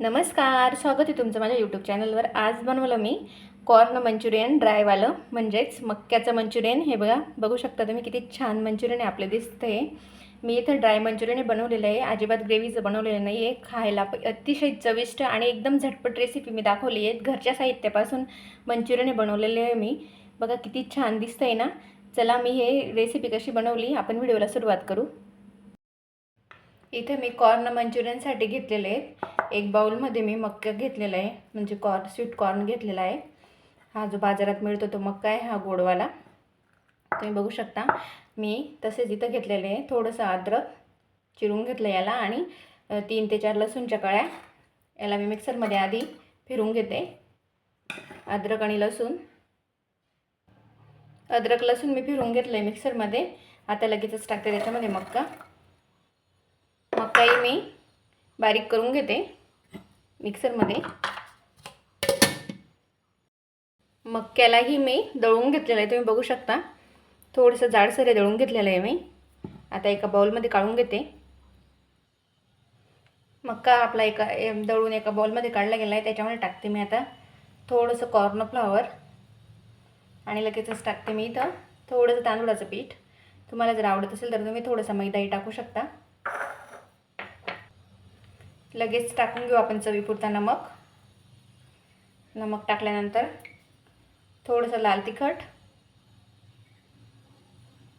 नमस्कार स्वागत आहे तुमचं माझ्या यूट्यूब चॅनलवर आज बनवलं मी कॉर्न मंचुरियन ड्रायवालं म्हणजेच मक्याचं मंचुरियन. हे बघा बघू शकता तुम्ही किती छान मंचुरियन आहे आपलं दिसतं आहे मी इथं ड्राय मंचुरियन बनवलेलं आहे. अजिबात ग्रेव्हीचं बनवलेलं नाही आहे खायला अतिशय चविष्ट आणि एकदम झटपट रेसिपी मी दाखवली आहे. घरच्या साहित्यापासून मंचुरियन बनवलेले आहे मी. बघा किती छान दिसतं आहे ना. चला मी हे रेसिपी कशी बनवली आपण व्हिडिओला सुरुवात करू. इथे मी कॉर्न मंचुरियनसाठी घेतलेले आहेत. एक बाऊलमध्ये मी मक्का घेतलेला आहे. म्हणजे कॉर्न स्वीट कॉर्न घेतलेला आहे. हा जो बाजारात मिळतो तो मक्का आहे हा गोडवाला. तुम्ही बघू शकता मी तसेच इथं घेतलेले आहे. थोडंसं अद्रक चिरून घेतलं याला आणि तीन ते चार लसूणच्या कळ्या. याला मी मिक्सरमध्ये आधी फिरून घेते. अद्रक आणि लसूण. अद्रक लसूण मी फिरून घेतलं आहे मिक्सरमध्ये. आता लगेचच टाकते त्याच्यामध्ये मक्का. काही मी बारीक करून घेते मिक्सरमध्ये. मक्यालाही मी दळून घेतलेलं आहे तुम्ही बघू शकता. थोडंसं जाडसर दळून घेतलेलं आहे मी. आता एका बाउलमध्ये काढून घेते. मक्का आपला एका ए- दळून एका बॉलमध्ये काढला गेला आहे त्याच्यामध्ये टाकते मी आता थोडंसं कॉर्नफ्लॉवर आणि लगेचच टाकते मी इथं थोडंसं तांदूळाचं पीठ. तुम्हाला जर आवडत असेल तर तुम्ही थोडंसं मैदाही टाकू शकता. लगेच टाकून घेऊ आपण चवीपुरता नमक. नमक टाकल्यानंतर थोडंसं लाल तिखट.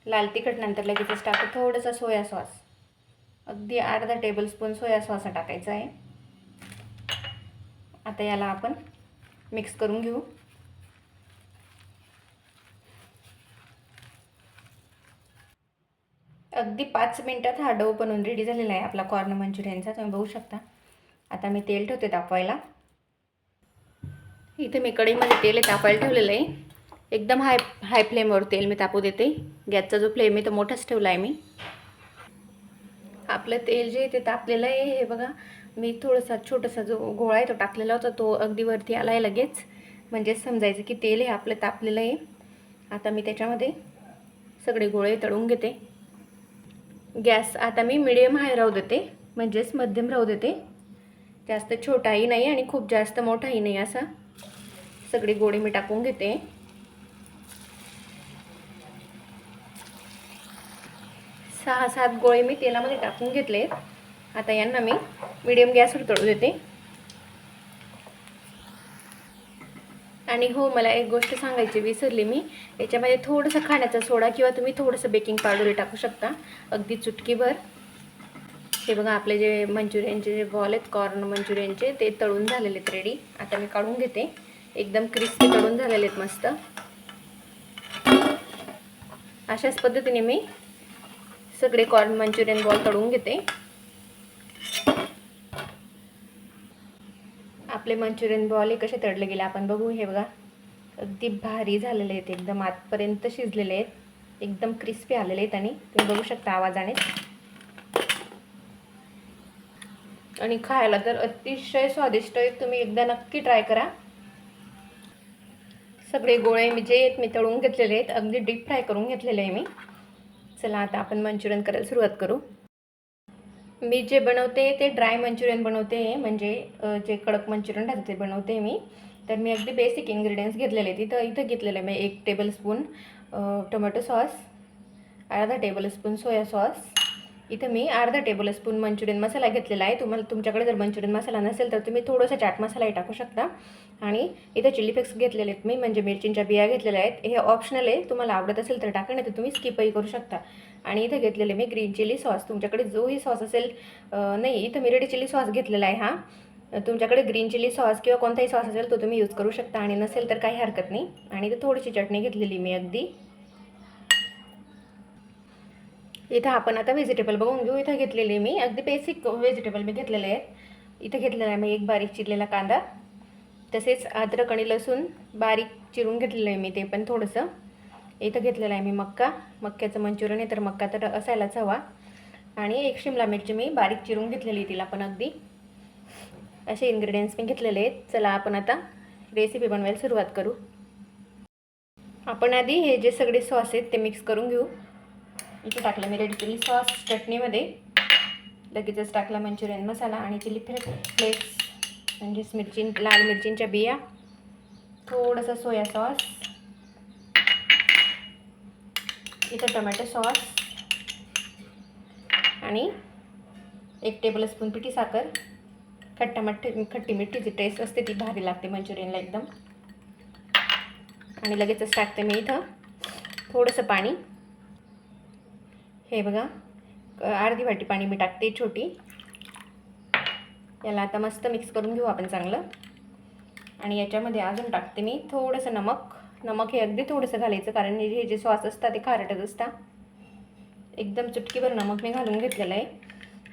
लाल तिखट नंतर लगेचच टाकू थोडंसं सोया सॉस. अगदी अर्धा टेबलस्पून सोया सॉस टाकायचा आहे. आता याला आपण मिक्स करून घेऊ. अगदी पाच मिनटात हा डव बनवून रेडी झालेला आहे. आपला कॉर्न मंचुरियनचा तुम्ही बघू शकता. आता मी तेल ठेवते तापवायला. इथे मी कढईमध्ये तेल आहे तापायला ठेवलेलं आहे. एकदम हाय हाय फ्लेमवर तेल मी तापू देते. गॅसचा जो फ्लेम आहे तो मोठाच ठेवला आहे मी. आपलं तेल जे आहे ते तापलेलं आहे. हे बघा मी थोडासा छोटासा जो गोळा आहे तो टाकलेला होता तो अगदी वरती आला आहे लगेच. म्हणजे समजायचं की तेल हे आपलं तापलेलं आहे. आता मी त्याच्यामध्ये सगळे गोळे तळून घेते. गॅस आता मी मिडियम हाय राहू देते म्हणजेच मध्यम राहू देते. जास्त छोटाही नाही आणि खूप जास्त मोठाही नाही असा. सगळी गोळे मी टाकून घेते. सहा सात गोळे मी तेलामध्ये टाकून घेतले आता यांना मी मिडियम गॅसवर तळू देते. आणि हो मला एक गोष्ट सांगायची विसरली मी. याच्यामध्ये थोडंसं खाण्याचा सोडा किंवा तुम्ही थोडंसं बेकिंग पावडर टाकू शकता. अगदी चुटकीभर. हे बघा आपले जे मंचुरियनचे जे बॉल आहेत कॉर्न मंचुरियनचे ते तळून झालेले आहेत रेडी आता मी काढून घेते. एकदम क्रिस्पी तळून झालेले आहेत मस्त. अशाच पद्धतीने मी सगळे कॉर्न मंचुरियन बॉल तळून घेते. आपले मंचुरियन बॉल हे कसे तळले गेले? आपण बघू हे बघा. अगदी भारी झालेले आहेत एकदम आतपर्यंत शिजलेले आहेत. एकदम क्रिस्पी आलेले आहेत आणि तुम्ही बघू शकता आवाजाने. आणि खायला तर अतिशय स्वादिष्ट आहेत. तुम्ही एकदा नक्की ट्राय करा. सगळे गोळे मी जे आहेत मी तळून घेतलेले आहेत. अगदी डीप फ्राय करून घेतलेले आहे मी. चला आता आपण मंचुरियन करायला सुरुवात करू. मी जे बनवते ते ड्राय मंचुरियन बनवते म्हणजे जे कडक मंचुरियन राहतं ते बनवते मी. तर मी अगदी बेसिक इन्ग्रेडियंट्स घेतलेले तिथं इथं घेतलेलं आहे मी एक टेबलस्पून टोमॅटो सॉस अर्धा टेबलस्पून सोया सॉस इथं मी अर्धा टेबल स्पून मंचुरियन मसाला घेतलेला आहे. तुम्हाला तुमच्याकडे जर मंचुरियन मसाला नसेल तर तुम्ही थोडंसं चाट मसालाही टाकू शकता. आणि इथं चिली फ्लेक्स घेतलेले आहेत मी म्हणजे मिरचींच्या बिया घेतलेल्या आहेत. हे ऑप्शनल आहे. तुम्हाला आवडत असेल तर टाका नाही तर तुम्ही स्किपही करू शकता. आणि इथं घेतलेले मी ग्रीन चिली सॉस तुमच्याकडे जोही सॉस असेल नाही इथं मी रेडी चिली सॉस घेतलेला आहे हा. तुमच्याकडे ग्रीन चिली सॉस किंवा कोणताही सॉस असेल तो तुम्ही यूज करू शकता. आणि नसेल तर काही हरकत नाही. आणि इथं थोडीशी चटणी घेतलेली मी अगदी. इथं आपण आता व्हेजिटेबल बघून घेऊ. इथं घेतलेली मी. अगदी बेसिक व्हेजिटेबल मी घेतलेले आहेत. इथं घेतलेला आहे मी एक बारीक चिरलेला कांदा. तसेच अद्रक आणि लसूण बारीक चिरून घेतलेलं आहे मी ते पण थोडंसं. इथं घेतलेलं आहे मी मक्का. मक्क्याचं मंचुरियन आहे तर मक्का तर असायलाच हवा. आणि एक शिमला मिरची मी बारीक चिरून घेतलेली तिला पण अगदी. असे इन्ग्रेडियंट्स मी घेतलेले आहेत. चला आपण आता रेसिपी बनवायला सुरुवात करू. आपण आधी हे जे सगळे सॉस आहेत ते मिक्स करून घेऊ. इथे टाकलं. मी रेड चिली सॉस चटणीमध्ये. लगेचच टाकला मंचुरियन मसाला आणि चिली फ्लेक्स फ्लेक्स म्हणजेच मिरची लाल मिरचींच्या बिया थोडंसं सोया सॉस इथं टोमॅटो सॉस आणि एक टेबल स्पून पिठी साखर. खट्टा मठ्ठी खट्टी मिठीची टेस्ट असते ती भारी लागते मंचुरियनला एकदम. आणि लगेचच टाकते मी इथं. थोडंसं पाणी. हे बघा अर्धी वाटी पाणी मी टाकते छोटी. याला आता मस्त मिक्स करून घेऊ आपण चांगलं. आणि याच्यामध्ये अजून टाकते मी थोडंसं नमक. नमक हे अगदी थोडंसं घालायचं कारण हे जे सॉस असतात ते खारटच असतात एकदम चुटकीभर नमक मी घालून घेतलेलं आहे.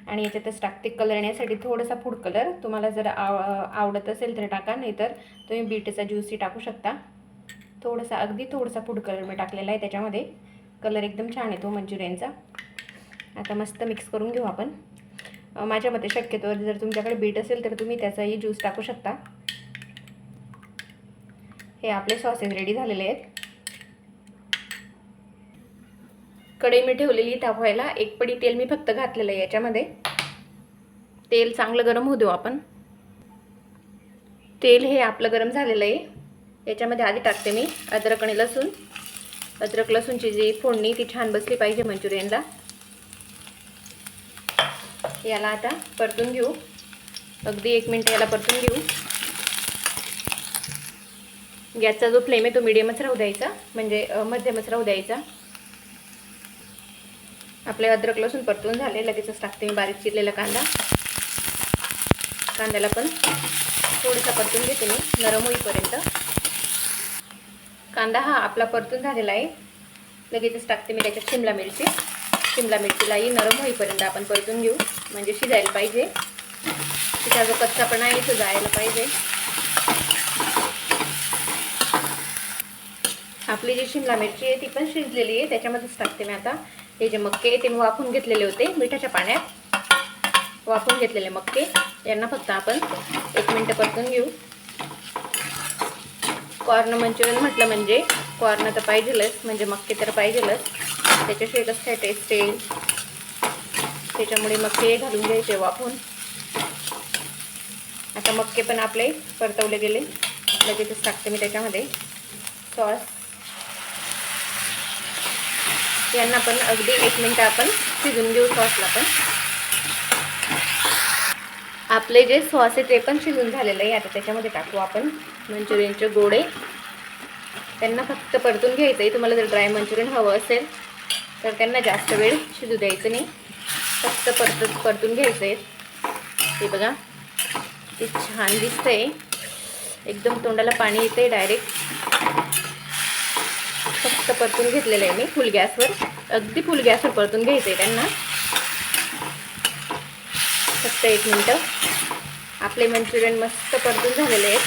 आणि याच्यातच टाकते कलर येण्यासाठी थोडासा फूड कलर तुम्हाला जर आव आवडत असेल तर टाका नाहीतर तुम्ही बीटचा ज्यूसही टाकू शकता. थोडासा अगदी थोडासा फूड कलर मी टाकलेला आहे त्याच्यामध्ये. कलर एकदम छान येतो मंचुरियनचा. आता मस्त मिक्स करून घेऊ आपण. माझ्या मते शक्यतो जर तुमच्याकडे बीट असेल तर तुम्ही त्याचाही ज्यूस टाकू शकता. हे आपले सॉसेस रेडी झालेले आहेत. कढई मी ठेवलेली तापवायला एक पडी तेल मी फक्त घातलेलं आहे याच्यामध्ये. तेल चांगलं गरम होऊ देऊ आपण. तेल हे आपलं गरम झालेलं आहे. याच्यामध्ये आधी टाकते मी अद्रक आणि लसूण. अद्रक लसूणची जी फोडणी ती छान बसली पाहिजे मंचुरियनला. याला आता परतून घेऊ. अगदी एक मिनटं याला परतून घेऊ. गॅसचा जो फ्लेम आहे तो मिडियमच राहू द्यायचा. म्हणजे मध्यमच राहू द्यायचा. आपले अद्रक लसूण परतून झाले. लगेचच टाकते मी बारीक चिरलेला कांदा. कांद्याला पण थोडंसं परतून घेते मी नरम होईपर्यंत. कांदा हा आपला परतून झालेला आहे. लगेचच टाकते मी त्याच्यात शिमला मिरची. शिमला मिरचीलाही नरम होईपर्यंत आपण परतून घेऊ. म्हणजे शिजायला पाहिजे. तिचा जो कच्चापणा आहे तो जायला पाहिजे. आपली जी शिमला मिरची आहे ती पण शिजलेली आहे. त्याच्यामध्येच टाकते मी आता. हे जे मक्के आहे ते मी वाफून घेतलेले होते मिठाच्या पाण्यात. वाफून घेतलेले मक्के. यांना फक्त आपण एक मिनटं परतून घेऊ. कॉर्न मंचुरियन म्हटलं म्हणजे कॉर्न तर पाहिजेलच. म्हणजे मक्के तर पाहिजेलच. त्याच्याशिवाय कसं काय टेस्ट येईल. त्याच्यामुळे मक्के घालून घ्यायचे हो वाफून आता मक्के पण आपले परतवले गेले. लगेचच टाकते मी त्याच्यामध्ये. सॉस यांना पण अगदी एक मिनटं आपण शिजून घेऊ सॉसला पण. आपले जे सॉस आहे ते पण शिजून झालेलं आहे. आता त्याच्यामध्ये टाकू आपण मंचुरियनचे गोडे त्यांना फक्त परतून घ्यायचं आहे तुम्हाला जर ड्राय मंचुरियन हवं असेल तर त्यांना जास्त वेळ शिजू द्यायचं नाही. फक्त परत परतून घ्यायचं आहे ते बघा ते छान दिसतंय. एकदम तोंडाला पाणी येते डायरेक्ट फक्त परतून घेतलेलं आहे मी फुल गॅसवर अगदी फुल गॅसवर परतून घ्यायचं आहे त्यांना. फक्त एक मिनटं. आपले मंचुरियन मस्त परतून झालेले आहेत.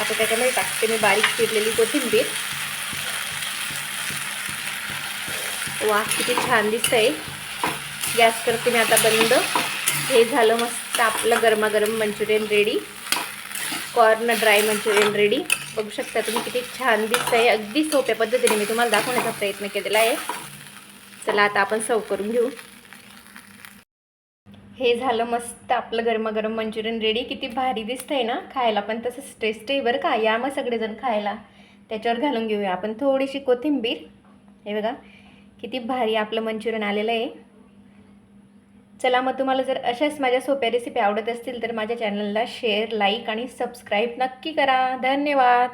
आता त्याच्यामध्ये टाकते मी बारीक चिरलेली कोथिंबीर. वा किती छान दिसतंय. गॅस करते मी आता बंद. हे झालं मस्त आपलं गरमागरम Manchurian ready corn dry Manchurian ready बघू शकता तुम्ही किती छान दिसतंय. अगदी सोप्या पद्धतीने मी तुम्हाला दाखवण्याचा प्रयत्न केलेला आहे. चला आता आपण सर्व करून घेऊ. हे झालं मस्त आपलं गरमागरम मंचुरियन रेडी किती भारी दिसतंय ना? खायला पण तसंच टेस्ट आहे बरं का? या मग सगळेजण खायला. त्याच्यावर घालून घेऊया आपण थोडीशी कोथिंबीर. हे बघा. किती भारी आपलं मंचुरियन आलेलं आहे. चला मग तुम्हाला जर अशाच माझ्या सोप्या रेसिपी आवडत असतील तर माझ्या चॅनलला शेअर लाईक आणि सबस्क्राईब नक्की करा. धन्यवाद.